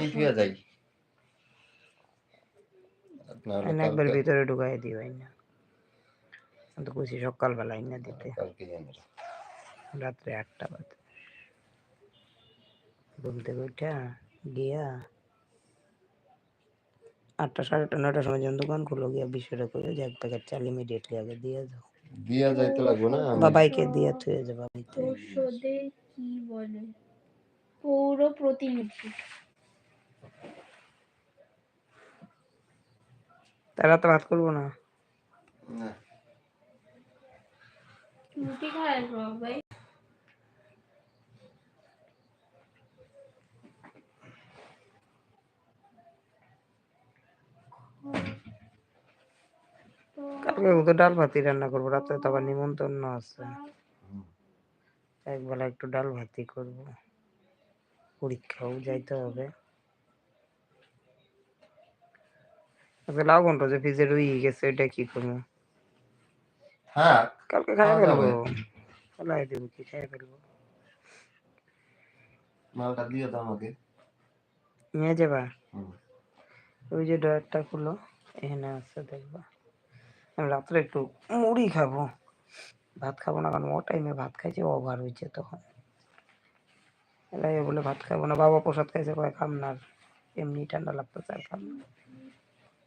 যাই একবার ভিতরে ঢুকাই তো কইছি সকালবেলা দিতে। রাত্রে আটটা বাজে। ঘুম থেকে উঠা গিয়া আটটা সাড়ে আটটা নটার সময় যখন দোকান খুলো গিয়া বিষয়টা করে এক প্যাকেট চাল ইমিডিয়েটলি আগে দিয়ে যাও দিয়া যাইতে লাগবো না? থুয়ে যাবা পৌর প্রতিনিধি তারা তো ভাত করব না। না, রুটি খায় ভাই কালকে তো ডাল ভাতই রান্না করব রাত্রে তো আবার নিমন্ত্রণ আছে। একবেলা একটু ডাল ভাতই করব। পরীক্ষাও যাইতে হবে। আচ্ছা লাউ ঘণ্টা যে ফ্রিজে রয়ে গেছে ওইটা কি করব? হ্যাঁ কালকে খাই ফেলব। যাবে। দেবো কি খাই ফেলব। মালটা দিয়ে দাও আমাকে। নিয়ে যাবা? ওই যে ডয়ারটা খুলো এখানে আছে দেখবা। আমি রাত্রে একটু মুড়ি খাব। ভাত খাব না কারণ ও টাইমে ভাত খাইছে ওভার হয়েছে তখন। এলাই বলে ভাত খাব না বাবা প্রসাদ খাইছে কয় খাম না। এমনি ঠান্ডা লাগতেছে আর খাম না।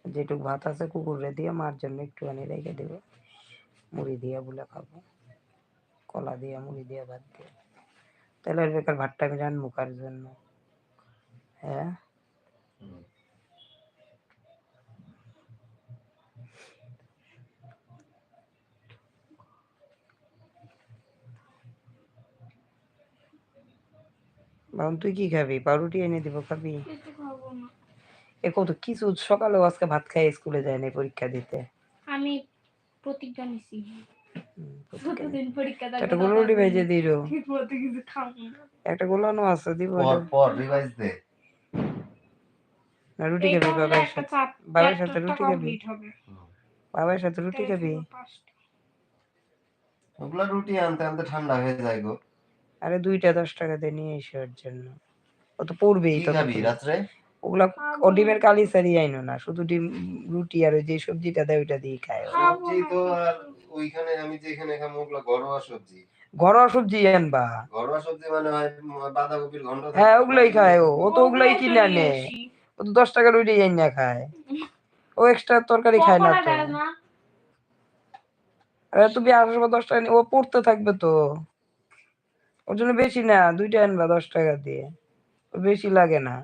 যেটুক ভাত আছে কুকুরে দিয়ে মার জন্য একটুখানি রেখে দেবো। মুড়ি দিয়ে বলে খাব। কলা দিয়ে, মুড়ি দিয়ে, ভাত দিয়ে। তাহলে বেকার ভাতটা আমি রান্নু কার জন্য। হ্যাঁ? তুই কি খাবি? পাউরুটি এনে দিব, খাবি? এ কত কিছু সকালে আজকে ভাত খাই স্কুলে যায় না পরীক্ষা দিতে? আমি প্রতিজ্ঞা নিছি। একটা গোল দিল। খাব একটা গোলানো আছে দিব পর পর রিভাইজ দে। না রুটি খাবি বাবার সাথে। বাবার সাথে রুটি খাবি। বাবার সাথে রুটি খাবি। ওগুলা রুটি আনতে আনতে ঠান্ডা হয়ে যায় গো। আরে দুইটা দশ টাকা দিয়ে নিয়ে এসে ওর জন্য। ও তো পড়বেই তো খাবি রাত্রে? ওগুলা ও ডিমের কালি সারি আইনো না শুধু ডিম রুটি আর ওই যে সবজিটা দেয় ওইটা দিয়ে খায় সবজি তো আর ওইখানে আমি যেখানে খাব ওগুলা ঘরোয়া সবজি। ঘরোয়া সবজি আনবা? ঘরোয়া সবজি মানে হয় বাঁধাকপির ঘন্ট হ্যাঁ ওগুলাই খায় ও। ও তো ওগুলাই কিনে আনে। ও তো দশ টাকার ওইটাই আইনা খায়। ও এক্সট্রা তরকারি খায় না তো। আরে তুমি আসার সময় দশ টাকা ও পড়তে থাকবে তো। ওর জন্য বেশি না দুইটা আনবা দশ টাকা দিয়ে। বেশি লাগে না।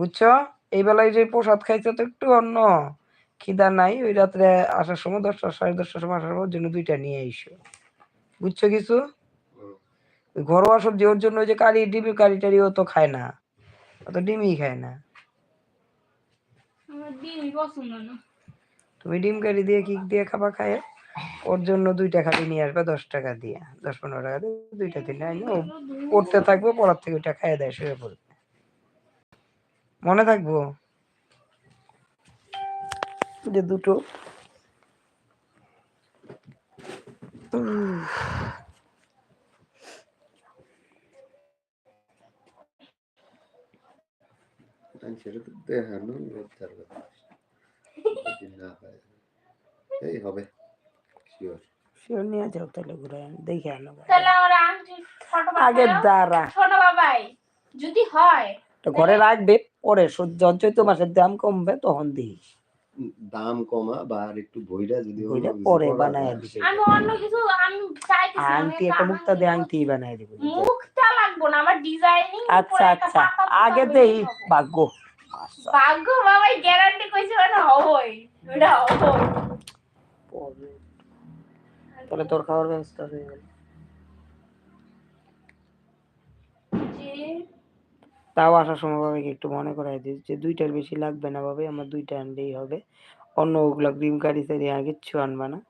বুঝছ? এই বেলায় যে প্রসাদ খাইছে তো একটু অন্য। খিদা নাই ওই রাত্রে আসার সময় দশটা সাড়ে দশটার সময় আসার সময় জন্য দুইটা নিয়ে আইসো। বুঝছ কিছু? ঘরোয়া সবজি ওর জন্য ওই যে কারি ডিমের কারি টারি ও তো খায় না। ও তো ডিমই খায় না। তুমি ডিম কারি দিয়ে কি দিয়ে খাবার খায়। ওর জন্য দুইটা খালি নিয়ে আসবে দশ টাকা দিয়ে। দশ পনেরো টাকা দিয়ে দুইটা দিন আইনে। পড়তে থাকব পড়ার থেকে ওইটা খাইয়ে দেয় শুয়ে পড়বে। মনে থাকব? যে দুটো। এই হবে শিওর শিওর নিয়ে যাও তাহলে ঘুরে আন দেখে আনো আগে দাঁড়া। বাবাই যদি হয় ঘরে রাখবে। পরে সহ্য চৈত্র মাসের দাম কমবে তখন দিস। দাম কমা বা আর একটু বইটা যদি পরে বানায় দিবে। আমি অন্য কিছু আমি চাইতেছি আংটি একটা মুক্তা দিয়ে আংটি বানাই দিব। মুখটা লাগবো না আমার ডিজাইনিং আচ্ছা আচ্ছা আগে দেই ভাগ্য। আচ্ছা। ভাগ্য বাবাই গ্যারান্টি কইছে মানে হবই ওটা হবই। পরে। তাহলে তোর খাওয়ার ব্যবস্থা হয়ে গেল যে তাও আসার সময় একটু মনে করাই দিস যে দুইটার বেশি লাগবে না বাবা আমার দুইটা আনলেই হবে। অন্য ওগুলা ক্রিম কারি সারি আর কিচ্ছু আনবা না।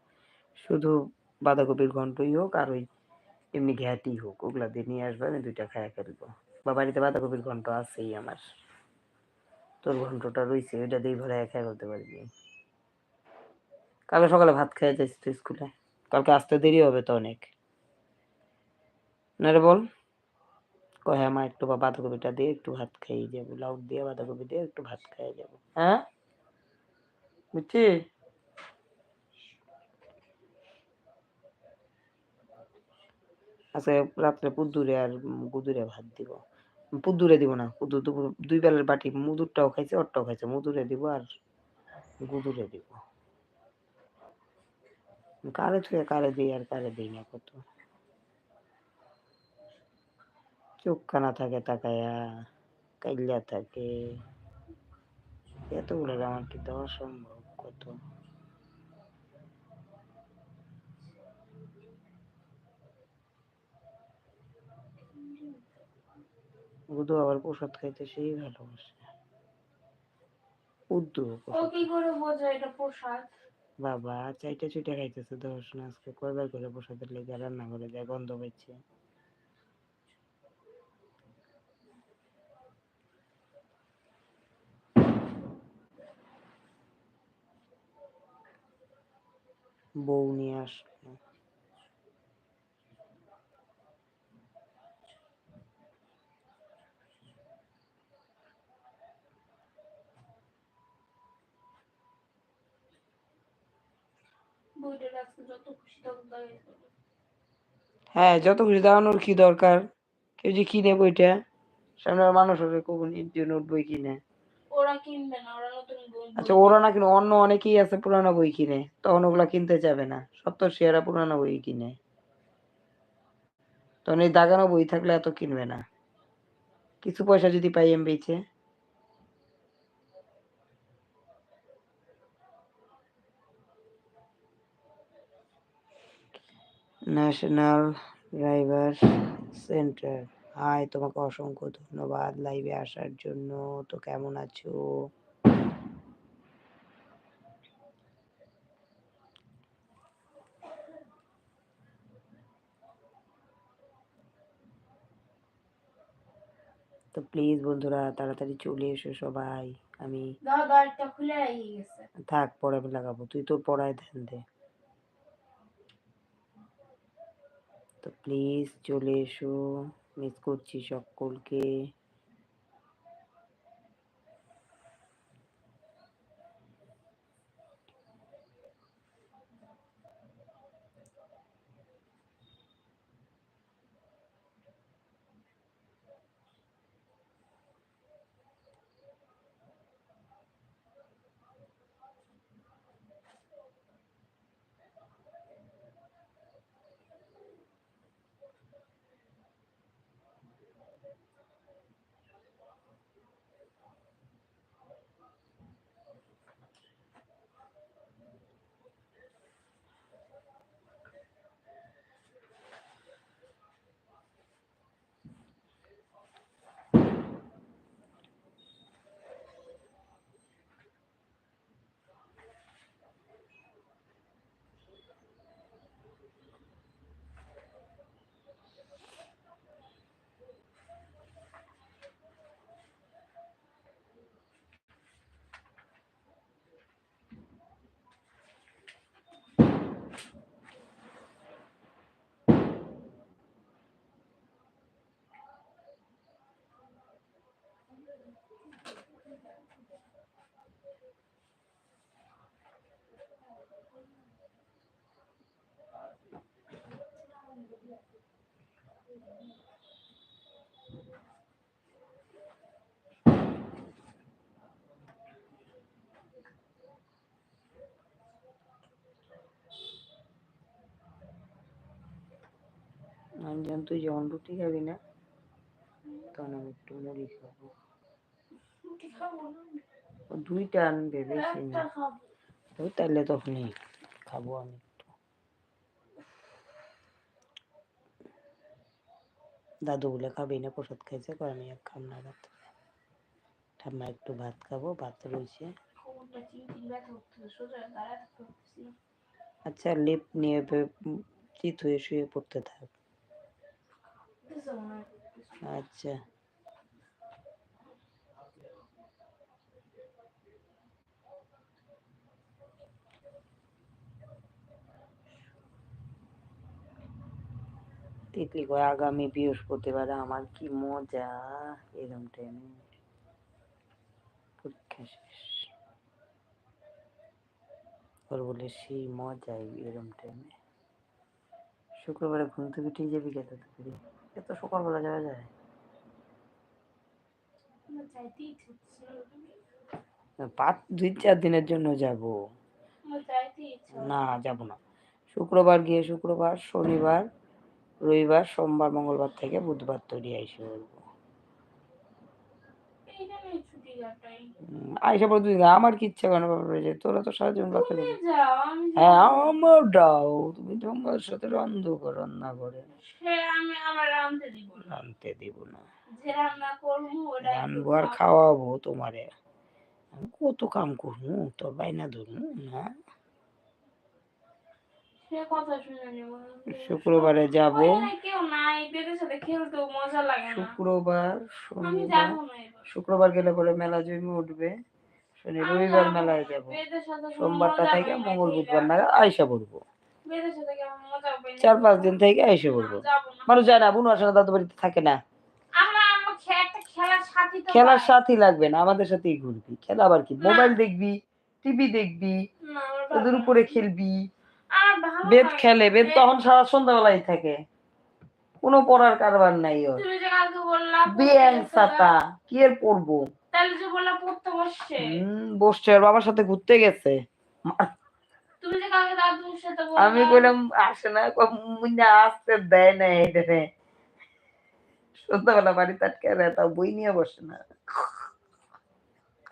শুধু বাঁধাকপির ঘন্টই হোক আর ওই এমনি ঘ্যাটি হোক, ওগুলা দিয়ে নিয়ে আসবে, আমি দুইটা খাইয়া ফেলব। বা বাড়িতে বাঁধাকপির ঘন্ট আছেই আমার। তোর ঘন্টটা রইছে, ওইটা দিয়ে ভরে খাই ফেলতে পারবি। কালকে সকালে ভাত খেয়ে তুই স্কুলে। কালকে আসতে দেরি হবে তো অনেক। না রে বল। হ্যাঁ মা, একটু বাঁধাকপিটা দিয়ে একটু ভাত খাইয়ে যাব। লাউ দিয়ে বাঁধাকপি দিয়ে একটু ভাত খাইয়ে যাব। হ্যাঁ? বুঝছি? আজকে রাত্রে পুদুরে আর গুদুরে ভাত দিব। পুদুরে দিব না, পুদু দুপুর, দুই বেলার বাটি, মুদুরটাও খাইছে ওরটাও খাইছে। মুদুরে দিব আর গুদুরে দিব। কারে ছুঁয়ে কারে দিই আর কারে দিই না কত? চোখ কানা থাকে তাকায়া কাইল্লা থাকে। এতগুলো আমার কি দেওয়া সম্ভব? কত? গুদু আবার প্রসাদ খাইতে সেই ভালোবাসে। উদ্দু কি করে বোঝে এটা প্রসাদ? বাবা চাইটা চুইটা খাইতেছে দশ না আজকে কয়বার করে প্রসাদের লেগে রান্না করে যায় গন্ধ পাইছে। বউ নিয়ে আসলো যত খুশি। হ্যাঁ যত কিছু দাঁড়ানোর কি দরকার? কেউ যে কিনে বইটা সামনে মানুষ হবে কখন জন্য বই কিনে। আচ্ছা ওরা না কিনে অন্য অনেকেই আছে পুরানো বই কিনে, তখন ওগুলা কিনতে যাবে না। সত্তর শেয়ারা পুরানো বই কিনে। তখন এই দাগানো বই থাকলে এত কিনবে না। কিছু পয়সা যদি পাই এম বেচে। ন্যাশনাল ড্রাইভার সেন্টার হাই তোমাকে অসংখ্য ধন্যবাদ লাইভে আসার জন্য। তো কেমন আছো? তো প্লিজ বন্ধুরা তাড়াতাড়ি চলে এসো সবাই। আমি থাক পরে আমি লাগাবো। তুই তোর পড়ায় ধ্যান দে। তো প্লিজ চলে এসো। মিস করছি সকলকে আমি জান তুই যখন রুটি খাবি না তখন আমি একটু মুড়ি খাব। দুইটা আনবে বেশি না। তাহলে তখনই খাব আমি। একটু দাদু বলে খাবি না প্রসাদ খাইছে, কয়, আমি এক খাম না ভাত ঠাম্মা একটু ভাত খাব, ভাত রয়েছে। আচ্ছা লেপ নিয়ে চিত হয়ে শুয়ে পড়তে থাক। আচ্ছা তিতলি কয় আগামী বৃহস্পতিবারে আমার কি মজা? এরম টাইমে পরীক্ষা শেষ। ওর বলে সেই মজাই এরম টাইমে শুক্রবারে ঘুম থেকে উঠে যাবি খেতে তুই এত সকালবেলা যাওয়া যায়। পাঁচ দুই চার দিনের জন্য যাব। না যাব না। শুক্রবার গিয়ে শুক্রবার শনিবার রবিবার সোমবার মঙ্গলবার থেকে বুধবার তৈরি আইসে বলব। আইসা পর আমার কি ইচ্ছা কেন বাপরে তোরা তো সারা জীবন বাপরে হ্যাঁ আমার ডাও তুমি তোমার সাথে রান্ধো রান্না করে। সে আমি দিব না। রানতে দিব না। রান্না রানবো আর খাওয়াবো তোমারে। কত কাম করব তোর বাইনা ধরবো না? শুক্রবারে যাব। শুক্রবার শনিবার। শুক্রবার গেলে পরে মেলা জমে উঠবে। শনি রবিবার মেলায় যাব। সোমবারটা থেকে মঙ্গল বুধবার? নাগাদ আইসা পড়ব। চার পাঁচ দিন থেকে আইসা পড়ব। মানুষ যায় না বুনু আসলে দাদু বাড়িতে থাকে না। খেলার সাথী লাগবে না আমাদের সাথেই ঘুরবি। খেলা আবার কি? মোবাইল দেখবি টিভি দেখবি ওদের উপরে খেলবি। বেদ খেলে। বেদ তখন সারা সন্ধ্যাবেলায় থাকে। কোনো পড়ার কারবার নাই ওর। সাতা কি এর পড়ব? বসছে। আর বাবার সাথে ঘুরতে গেছে। আমি কইলাম আসে না মুন্না আসতে দেয় না এটারে সন্ধ্যাবেলা বাড়িতে আটকে দেয় তাও বই নিয়ে বসে না।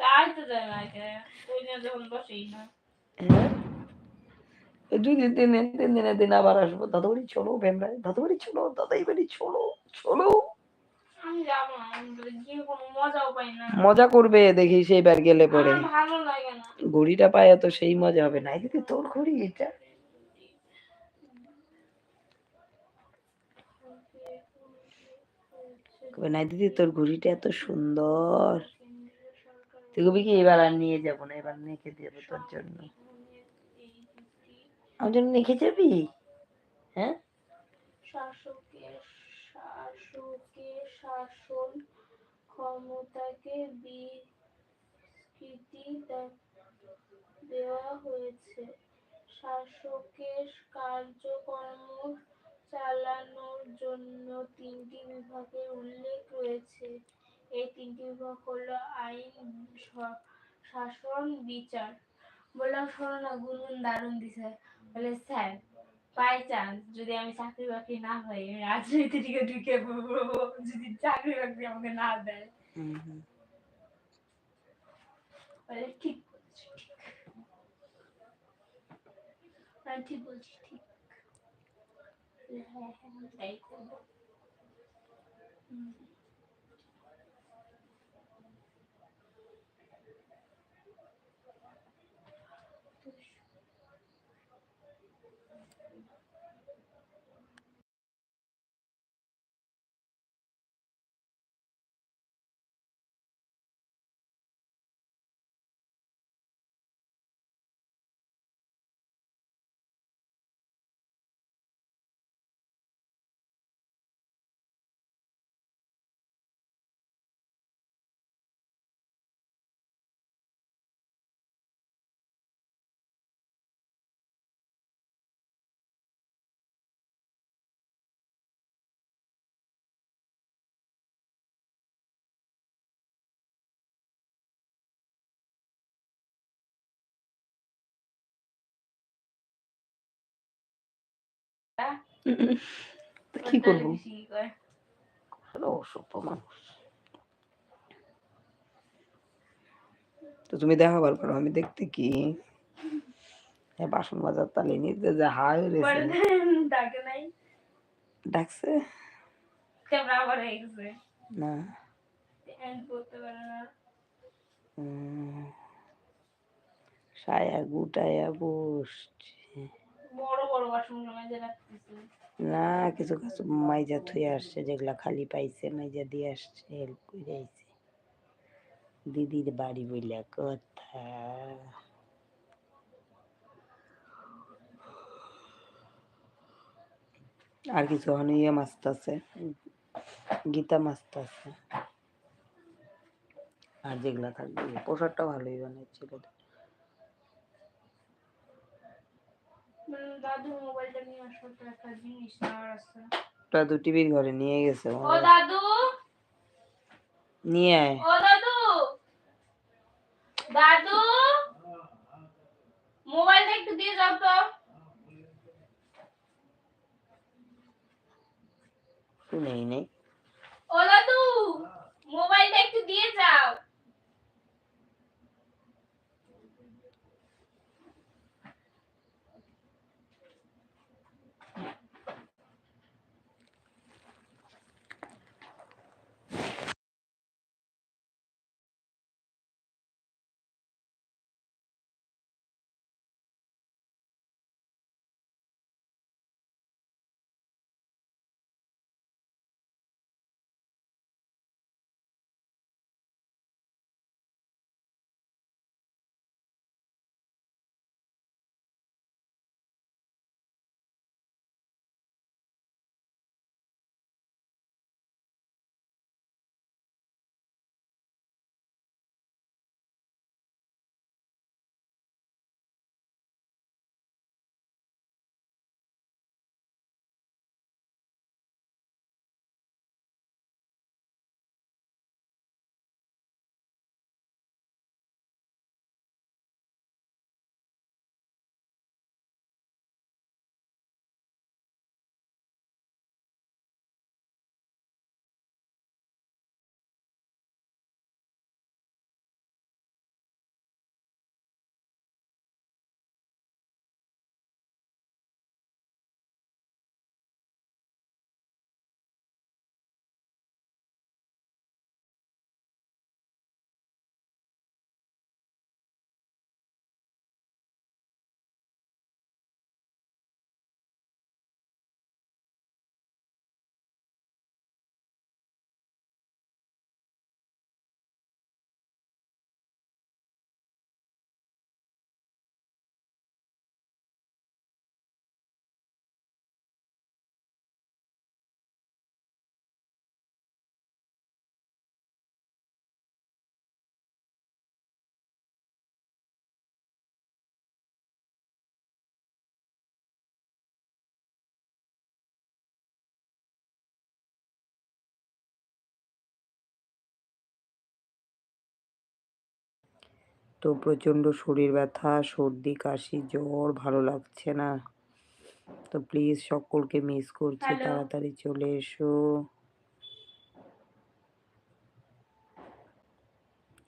তাই তো যায় না ওই দিন যখন বসেই না। হ্যাঁ? এই দুই দিন তিন দিন তিন দিনের দিন আবার আসব। দাদা বাড়ি চলো ভেমরায়। দাদা বাড়ি চলো দাদাই বাড়ি চলো। চলো যাব মজা করবে দেখি সেইবার গেলে পরে। ঘড়িটা পায় তো সেই মজা হবে না। দিদি তোর ঘড়ি এটা। নাই দিদি তোর ঘড়িটা এত সুন্দর। তুই কবি কি এবার আর নিয়ে যাব না এবার রেখে দেবো তোর জন্য। আমার জন্য রেখে যাবি? হ্যাঁ? শাসকের শাসকের শাসন ক্ষমতাকে দে- দেওয়া হয়েছে। শাসকের কার্যকর্ম চালানোর জন্য তিনটি বিভাগের উল্লেখ রয়েছে। এই তিনটি বিভাগ হলো আইন শাসন, বিচার। বললাম শোনো না গুনগুন দারুণ দিছে। বলে স্যার বাই চান্স যদি আমি চাকরি বাকরি না পাই আমি রাজনীতি থেকে ঢুকে পড়ব যদি চাকরি বাকরি আমাকে না দেয়। বলে ঠিক ঠিক। বলছি ঠিক। হ্যাঁ হ্যাঁ তাই করব। কি করব করে? অসভ্য মানুষ তো তুমি দেখাবার পারো আমি দেখতে কি হ্যাঁ বাসন মাজার তালে নিতে যে হাই ডাকে নাই ডাকছে ক্যামেরা আবার গেছে না এন্ড করতে পারে না সায়া গুটায়া বসছে বড় বড় বাসন মাঝে রাখতেছে না, কিছু কিছু মাইজা থুয়ে আসছে, যেগুলা খালি পাইছে, মাইজা দিয়ে আসছে হেল্প করে আইছে। দিদির বাড়ি বইলা কথা। আর কিছু ইয়ে মাছটা আছে গীতা মাছটা আছে আর যেগুলা থাকবে পোশাকটা ভালোই বানিয়েছিল দাদু মোবাইলটা নিয়ে আসো তো একটা জিনিস নেওয়ার আছে। ওটা দু টিভির ঘরে নিয়ে গেছে। ও দাদু! নিয়ে আয়। ও দাদু! দাদু! মোবাইলটা একটু দিয়ে যাও তো। শুনেই নেই। ও দাদু! মোবাইলটা একটু দিয়ে যাও। তো প্রচণ্ড শরীর ব্যথা সর্দি কাশি জ্বর ভালো লাগছে না। তো প্লিজ সকলকে মিস করছি তাড়াতাড়ি চলে এসো।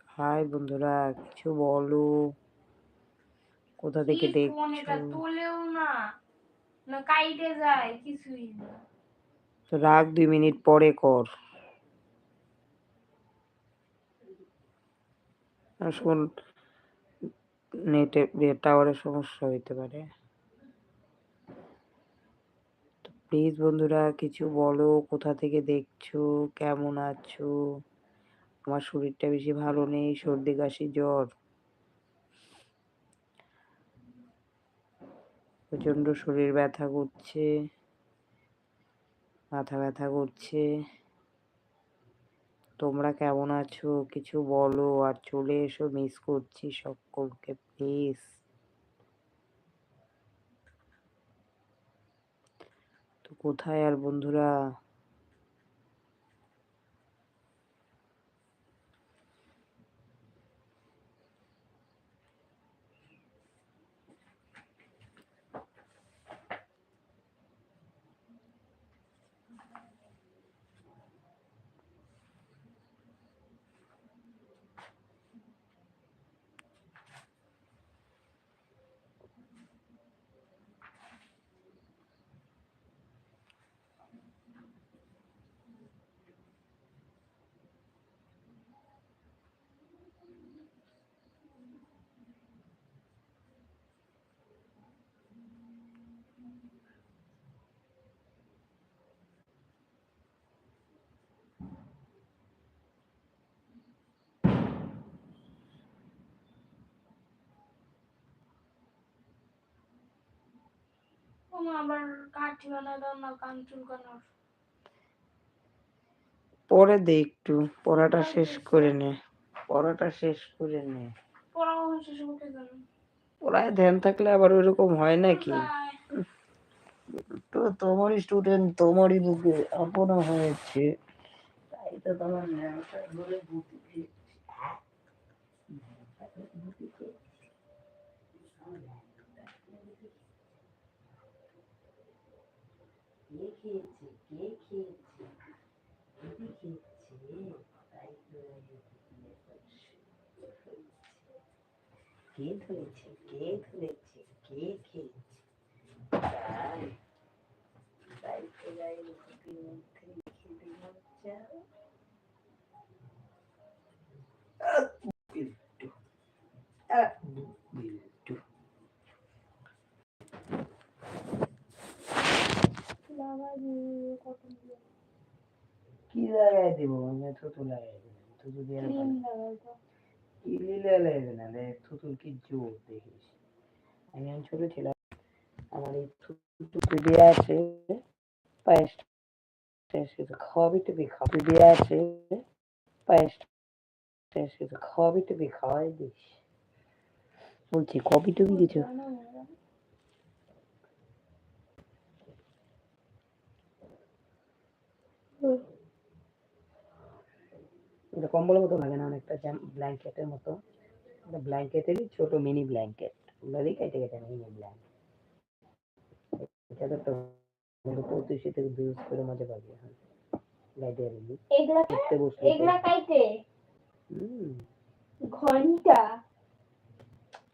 হাই বন্ধুরা কিছু বলো? কোথা থেকে দেখছ? তোলেও না। না কাইটে যায় কিছুই না। তো রাখ দুই মিনিট পরে কর। শোন নেটে টাওয়ারের সমস্যা হইতে পারে। তো প্লিজ বন্ধুরা, কিছু বলো, কোথা থেকে দেখছ, কেমন আছো? আমার শরীরটা বেশি ভালো নেই, সর্দি, কাশি, জ্বর। প্রচণ্ড শরীর ব্যথা করছে, মাথা ব্যথা করছে। তোমরা কেমন আছো? কিছু বলো আর চলে এসো মিস করছি সকলকে প্লিজ তো কোথায় আর বন্ধুরা? পরে দে একটু পড়াটা শেষ করে নে পড়াটা শেষ করে নে। পড়ায় ধ্যান থাকলে আবার ওইরকম হয় নাকি। তো তোমারই স্টুডেন্ট তোমারই বুকে আপনা হয়েছে। তাই তো তোমার ন্যাংটা ধরে বুকে খেয়েছে, কে খেয়েছে? দিদি খেয়েছে, তাই তো কে ধরেছে কে ধরেছে, কে খেয়েছে? তাই তাই তো বুকের মধ্যে লিখে দিলাম কটন কি লাগাই দিব আমি থুতু লাগাই দিব থুতু দিয়ে ক্রিম লাগাই দাও কি লীলা লাগবে না রে থুতুর কি জোর দেখিস। আমি যখন ছোট ছিলাম আমার এই থুতু দিয়ে আছে পায়েস খাওয়াবি দিয়ে আছে পায়েস খাওয়াবি খাওয়াই দিস। বলছি কবি টুবি কিছু এটা কম্বলের মতো লাগে না অনেকটা ব্ল্যাঙ্কেটের মতো। এটা ব্ল্যাঙ্কেটেরই ছোট মিনি ব্ল্যাঙ্কেট ওগুলোরই কেটে কেটে মিনি ব্ল্যাঙ্কেট এটা তো একটা বড় প্রতি শীতে ইউজ করে মজা পাবি এখন। লাইটের এগুলা। এগুলা কাইতে? হুম। ঘণ্টা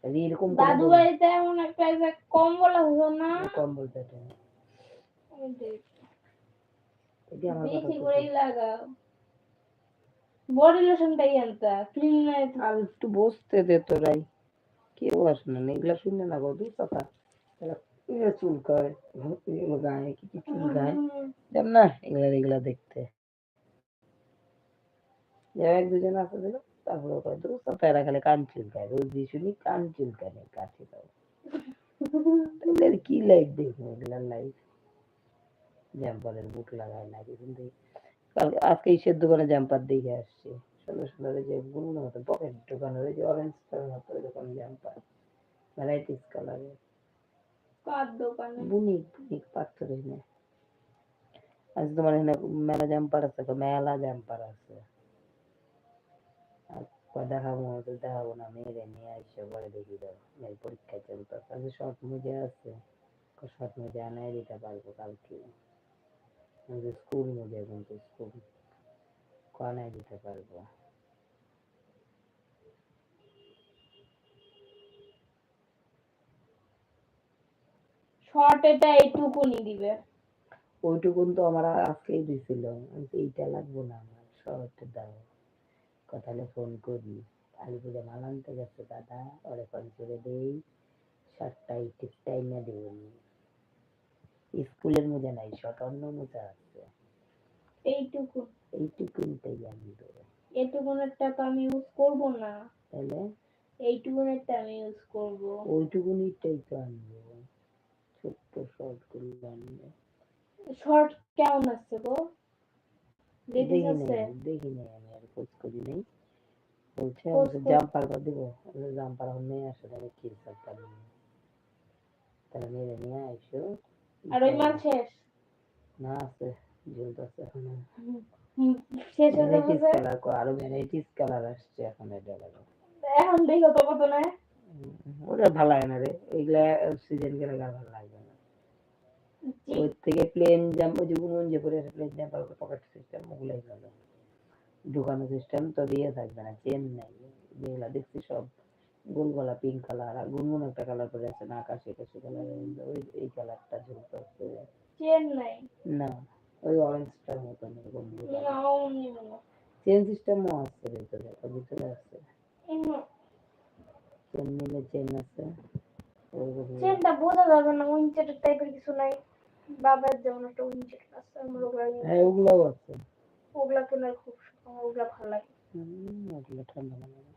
তাহলে এরকম দাদু বাড়িতে এমন একটা কম্বল না? কম্বল পেটে এটা আমার কথা বেশি তো লাগাও। বডি লোশনটাই আনতা ক্রিম নাই আর একটু বসতে দে তোরাই। কেউ আসে না, এগুলা শুনে না গো দুই কথা এগুলা চুলকায় এগুলো গায়ে কি কি চুলকায় জান না, এগুলা এগুলা দেখতে। এক দুজন আসে দিল তারপরে কয় দু তারা খালি কান চুলকায় রোজ দিয়ে শুনি, কান চুলকায় নেই কাছে দাও। তাহলে কি লাইফ দেখব, এগুলার লাইফ জাম্পারের বুক লাগায় না, কিন্তু কালকে আজকে ইসের দোকানে জাম্পার আসছে। সুন্দর যে গুলো মতো পকেট দোকানের ওই যে অরেঞ্জ কালার মতো এরকম জাম্পার ভ্যারাইটিস কালারের বুনিক বুনিক পাথরের না আজ তোমার এখানে মেলা জাম্পার আছে মেলা জাম্পার আছে। দেখাবো তো দেখাবো না মেয়েরে নিয়ে আসছে পরে দেখি দাও মেয়ের পরীক্ষা চলতে আছে। শর্ট মুজে আছে শর্ট মুজে আনাই দিতে পারব কালকে। আমাদের স্কুল মুজে কিন্তু স্কুল আনাই দিতে পারব। শর্ট এটা এইটুকুনি দিবে। ওইটুকুন তো আমার আজকেই দিছিল। আমি তো এইটা লাগবো না আমার শর্ট দাও। কথালে ফোন করি। গেছে দাদা ওরে ফোন করে দেই। সাতটায় ঠিক টাইমে দেবনি স্কুলের মধ্যে নাই অন্য মধ্যে আছে। এইটুকু। এইটুকুনটাই আমি দেবো এইটুকুনেরটা তো আমি ইউজ করব না। তাহলে? এইটুকুনেরটা আমি ইউজ করব। ওইটুকুনিটাই তো আনব। ছোট্ট শর্টগুলো আনব। শর্ট কেমন আছে গো? দেখি নাই দেখি নাই আমি আর খোঁজ করি নাই। বলছে আমাকে কর। জাম্পার করে দিব। জাম্পার এখন নিয়ে আসো তাহলে কি জাম্পার তাহলে মেরে নিয়ে আইসো। আর ওই মাল শেষ। না আছে ঝুলতেছে এখন। শেষ হয়ে আরও ভ্যারাইটিস কালার আসছে এখন এটা এখন দেখো তো কত না। ওটা ভালো লাগে না রে। এগুলা সিজন গেলে ভালো লাগবে না। ওর থেকে প্লেন জাম ওই যে বুনন যে পরে প্লেন জাম্পার পকেট সিস্টেম ওগুলাই ভালো। ঢুকানো সিস্টেম তো দিয়ে থাকবে না চেন নাই। যেগুলা দেখছি সব গোল গলা পিঙ্ক কালার আর গুনগুন একটা কালার পরে আছে না আকাশি আকাশি কালার ওই এই কালারটা ঝুলতেছে চেন নাই না ওই অরেঞ্জটার মতন এরকম চেন সিস্টেমও আছে ভিতরে ওর ভিতরে আছে। চেন নিলে চেন আছে। চেনটা বোঝা যাবে না উইঞ্চের টাইপের কিছু নাই। বাবার যেমন একটা উইঞ্চের আছে আমার ওগুলা হ্যাঁ ওগুলাও আছে। ওগুলা কেনার খুব ওগুলা ভালো লাগে। হুম, ওগুলো ঠান্ডা লাগে।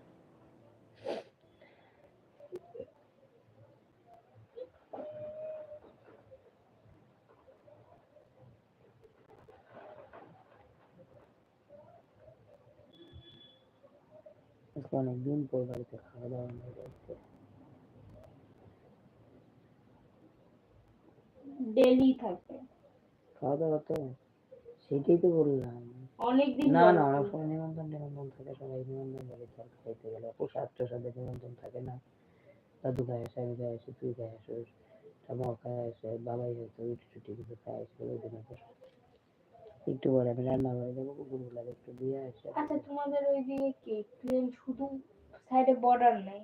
আজকে অনেকদিন পর বাড়িতে খাওয়া দাওয়া হয়ে যাচ্ছে ডেলি থাকে খাওয়া দাওয়া তো সেটাই তো বললাম অনেকদিন না না অনেক সময় নিমন্ত্রণ নিমন্ত্রণ থাকে সবাই নিমন্ত্রণ বাড়ি চাল খাইতে গেলে নিমন্ত্রণ থাকে না দাদু খায় আসে আমি খাই আসি তুই খাই আসিস আমার খায় আসে বাবাই হয়তো রুটি টুটি কিছু খায় আসে ওই পর একটু পরে আমি রান্না করে দেবো কুকুরগুলো একটু দিয়ে আসে। আচ্ছা তোমাদের ওই দিকে কি প্লেন শুধু সাইডে বর্ডার নেই?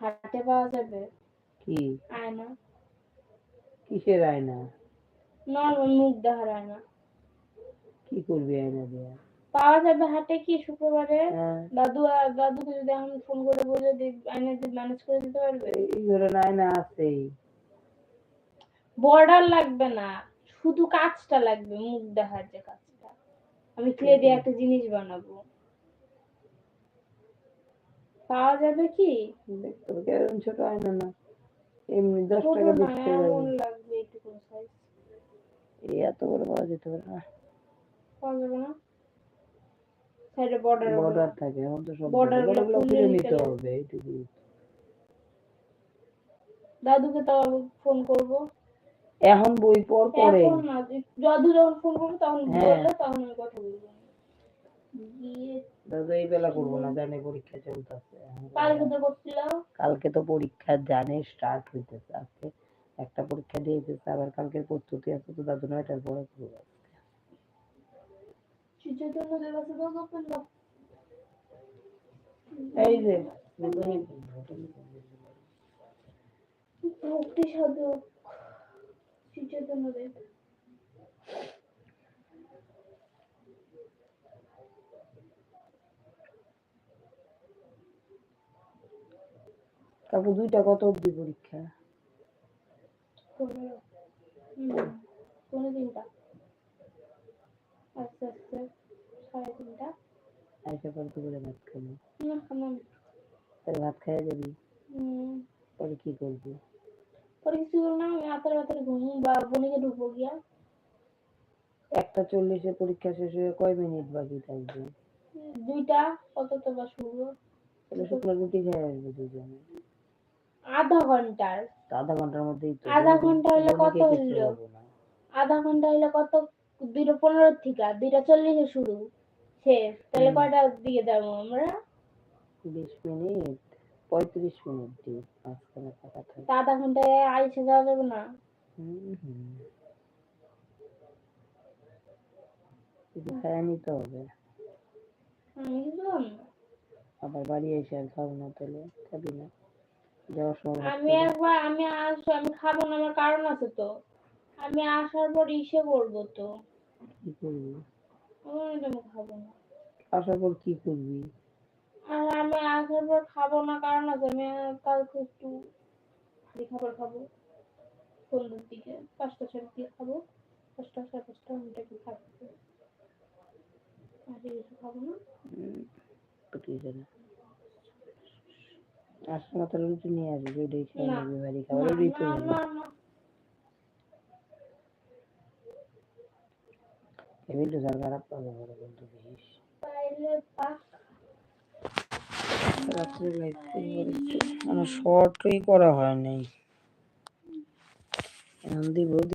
হাটে পাওয়া যাবে? কি? আয়না? কিসের আয়না? নর্মাল মুখ দেখার আয়না। কি করবি আয়না দিয়ে? পাওয়া যাবে হাটে কি শুক্রবারে? হ্যাঁ। দাদু আর দাদুকে যদি এখন ফোন করে বলে দিই আয়না দিয়ে ম্যানেজ করে দিতে পারবে? এই ধরনের আয়না আছেই। বর্ডার লাগবে না। শুধু কাজটা লাগবে মুখ দেখার যে কাজটা। আমি ক্লে দিয়ে একটা জিনিস বানাবো। পাওয়া যাবে কি? ছোট আয়না না। এমনি দশ টাকা না দেখতে লাগবে একটু সাইজ এই এত বড় পাওয়া যেতে পারে না পাওয়া যাবে না? সাইডে বর্ডার বর্ডার থাকে এখন তো সবগুলো নিতে। হবে। এইটুকু দাদুকে তাও ফোন করব। এখন বই পর পরে এখন না যে- যখন ফোন করবে তখন হ্যাঁ। বললে তখন আমি কথা বলব গিয়ে দাদা এই বেলা করব না জানে পরীক্ষা চলতেছে। কালকে তো করছিল কালকে তো পরীক্ষা জানে স্টার্ট হইতেছে আজকে। একটা পরীক্ষা দিয়েছে আবার কালকে প্রস্তুতি আছে তো দাদু নয়টার পরে দাও ওপেন এই যে মুক্তি সাধক। তারপর দুইটা কত অবধি পরীক্ষা। হুম তিনটা। আস্তে আস্তে সাড়ে তিনটা। আইসা পরে তো ভাত খাবি। না তাহলে ভাত খাইয়া যাবি? পরে কি করবি? পরে কিছু করব না আমি রাতের রাতের ঘুম বা বনিকে ঢুকবো গিয়া। একটা চল্লিশে পরীক্ষা শেষ হয়ে কয় মিনিট বাকি থাকবে? দুইটা কত তো বা শুরু। তাহলে শুকনো রুটি খেয়ে আসবে দুজনে। আধা ঘণ্টার আধা ঘণ্টার মধ্যেই আধা ঘণ্টা হলে কত হইল? আধা ঘণ্টা হইলে কত? দুইটা পনেরো থেকে দুইটা চল্লিশে শুরু। শেষ। তাহলে কয়টা দিয়ে দিকে যাব আমরা? বিশ মিনিট। পঁয়ত্রিশ মিনিট দিই মাঝখানে ফাঁকা থাকে। তা আধা ঘন্টায় আইসে যাওয়া যাবে না। কিছু খাইয়া নিতে হবে। আবার বাড়ি এসে আর খাব না তাহলে খাবি না। যাওয়ার সময় আমি একবার আমি আসব আমি খাব না আমার কারণ আছে তো। আমি আসার পর ইসে করব তো। কি করবি? আমি খাব না। আসার পর কি করবি? আর আমি আসার পর খাব না কারণ আমি কালকে একটু ভারী খাবার খাব। সন্ধ্যের দিকে পাঁচটা ছটার দিকে খাব। পাঁচটা সাড়ে পাঁচটা ঘণ্টা কি খাব আর কিছু খাব না। হুম, কি জানি। আসার মতো রুটি নিয়ে আসবি ওইটাই খেয়ে খাবার ওইটাই স্যার খারাপ পাবে বড় বন্ধু দেখিস তাইলে পাক রাত্রে লাইট আমার শর্টই করা হয় নাই এখন দিব